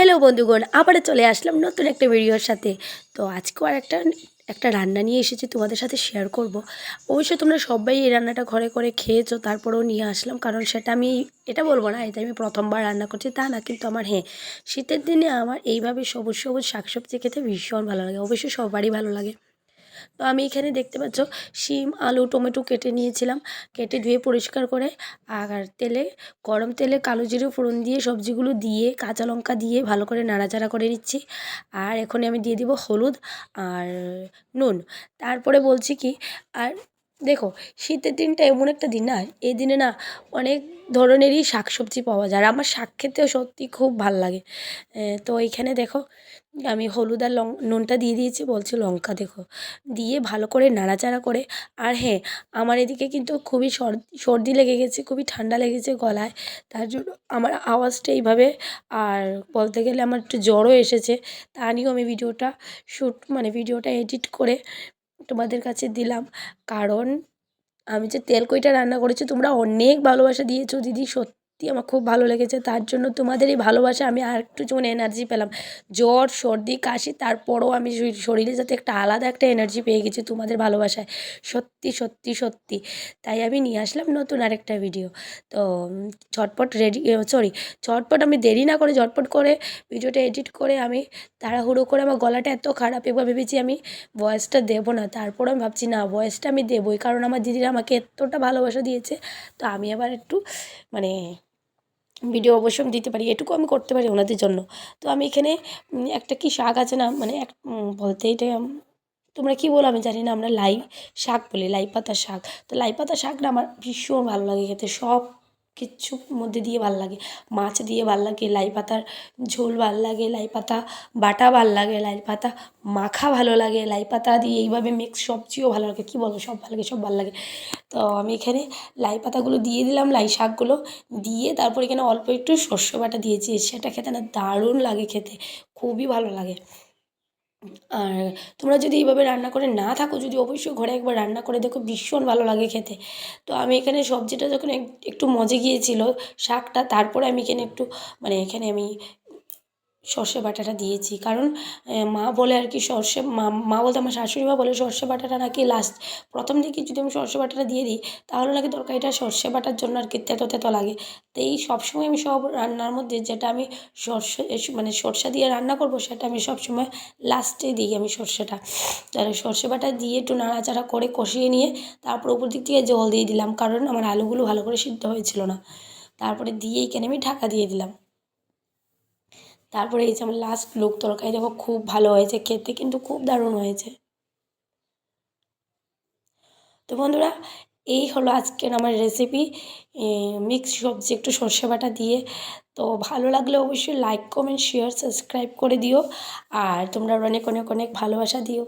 Hello বন্ধুগণ আবার চলে আসলাম নতুন একটা ভিডিওর সাথে। তো আজকেও আর একটা একটা রান্না নিয়ে এসেছি তোমাদের সাথে শেয়ার করব। অবশ্যই তোমরা সবাই এই রান্নাটা ঘরে করে খেয়েছো, তারপরেও নিয়ে আসলাম। কারণ সেটা আমি, এটা বলব না, এটা আমি প্রথমবার রান্না করছি, তা না, কিন্তু আমার হ্যাঁ শীতের দিনে আমার এইভাবে সবুজ সবুজ শাকসবজি খেতে ভীষণ ভালো লাগে, অবশ্যই সবারই ভালো লাগে। তো আমি এখানে দেখতে পাচ্ছ শিম, আলু, টমেটো কেটে নিয়েছিলাম। কেটে ধুয়ে পরিষ্কার করে আর তেলে, গরম তেলে কালো জিরে ফোড়ন দিয়ে সবজিগুলো দিয়ে, কাঁচা লঙ্কা দিয়ে ভালো করে নাড়াচাড়া করে নিচ্ছি। আর এখন আমি দিয়ে দিব হলুদ আর নুন। তারপরে বলছি কি, আর দেখো, শীতের দিনটা এমন একটা দিন না, এই দিনে না অনেক ধরনেরই শাকসবজি পাওয়া যায়। আর আমার শাক খেতেও সত্যি খুব ভালো লাগে। তো এইখানে দেখো আমি হলুদ আর লং, নুনটা দিয়ে দিয়েছি, বলছি লঙ্কা দেখো। দিয়ে ভালো করে নাড়াচাড়া করে, আর হ্যাঁ আমার এদিকে কিন্তু খুবই সর্দি লেগে গেছে, খুবই ঠান্ডা লেগেছে গলায়, তার জন্য আমার আওয়াজটা এইভাবে, আর বলতে গেলে আমার একটু জ্বরও এসেছে, তা নিয়েও আমি ভিডিওটা শ্যুট মানে ভিডিওটা এডিট করে তোমাদের কাছে দিলাম। কারণ আমি যে তেল কইটা রান্না করেছি, তোমরা অনেক ভালোবাসা দিয়েছ দিদি, সত্যি। আমার খুব ভালো লেগেছে। তার জন্য তোমাদের এই ভালোবাসা আমি আর একটু যেমন এনার্জি পেলাম। জ্বর, সর্দি, কাশি, তারপরও আমি শরীরে যাতে একটা আলাদা একটা এনার্জি পেয়ে গেছি তোমাদের ভালোবাসায়। সত্যি সত্যি সত্যি। তাই আমি নিয়ে আসলাম নতুন আরেকটা ভিডিও তো ঝটপট রেডি সরি ঝটপট আমি দেরি না করে ঝটপট করে ভিডিওটা এডিট করে আমি তাড়াহুড়ো করে আমার গলাটা এত খারাপ, এবার ভেবেছি আমি ভয়েসটা দেবো না। তারপর আমি ভাবছি, না ভয়েসটা আমি দেবোই। কারণ আমার দিদিরা আমাকে এতটা ভালোবাসা দিয়েছে। তো আমি আবার একটু মানে ভিডিও অবশ্যই আমি দিতে পারি, এটুকু আমি করতে পারি ওনাদের জন্য। তো আমি এখানে একটা কি শাক আছে না মানে এক বলতে এটা তোমরা কী বলো আমি জানি না, আমরা লাই শাক বলি, লাই পাতা শাক। তো লাই পাতা শাকটা আমার ভীষণ ভালো লাগে খেতে, সব কিচ্ছুর মধ্যে দিয়ে ভালো লাগে। মাছ দিয়ে ভালো লাগে লাই পাতার ঝোল ভালো লাগে লাই পাতা বাটা ভালো লাগে লাই পাতা মাখা ভালো লাগে লাই পাতা দিয়ে এইভাবে মিক্স সবজিও ভালো লাগে। কী বলো? সব ভালো লাগে, সব ভালো লাগে। তো আমি এখানে লাই পাতাগুলো দিয়ে দিলাম, লাই শাকগুলো দিয়ে তারপর এখানে অল্প একটু শস্য বাটা দিয়েছি। সেটা খেতে না দারুণ লাগে খেতে, খুবই ভালো লাগে। আর তোমরা যদি এইভাবে রান্না করে না থাকো, যদি অবশ্যই ঘরে একবার রান্না করে দেখো, ভীষণ ভালো লাগে খেতে। তো আমি এখানে সবজিটা যখন একটু মজে গিয়েছিল, শাকটা, তারপরে আমি এখানে একটু মানে এখানে আমি সর্ষে বাটাটা দিয়েছি। কারণ মা বলে আর কি সর্ষে, মা মা বলতে আমার শাশুড়ি মা বলে সর্ষে বাটাটা নাকি লাস্ট প্রথম দিকে যদি আমি সর্ষে বাটাটা দিয়ে দিই, তাহলে নাকি তরকারিটা সর্ষে বাটার জন্য আর কি তেতো তেতো লাগে। তো এই সবসময় আমি সব রান্নার মধ্যে যেটা আমি সর্ষে মানে সর্ষে দিয়ে রান্না করব, সেটা আমি সবসময় লাস্টে দিই আমি সর্ষেটা। তাহলে সর্ষে বাটা দিয়ে একটু নাড়াচাড়া করে কষিয়ে নিয়ে তারপর উপর দিক থেকে জল দিয়ে দিলাম। কারণ আমার আলুগুলো ভালো করে সিদ্ধ হয়েছিল না। তারপরে দিয়ে এইখানে আমি ঢাকা দিয়ে দিলাম। তারপরে এই যে আমার লাস্ট লুক তরকারি দেখো খুব ভালো হয়েছে, খেতে কিন্তু খুব দারুণ হয়েছে। তো বন্ধুরা, এই হলো আজকের আমার রেসিপি মিক্স সবজি একটু সর্ষে বাটা দিয়ে। তো ভালো লাগলে অবশ্যই লাইক কমেন্ট শেয়ার সাবস্ক্রাইব করে দিও। আর তোমরা অনেক অনেক অনেক ভালোবাসা দিও।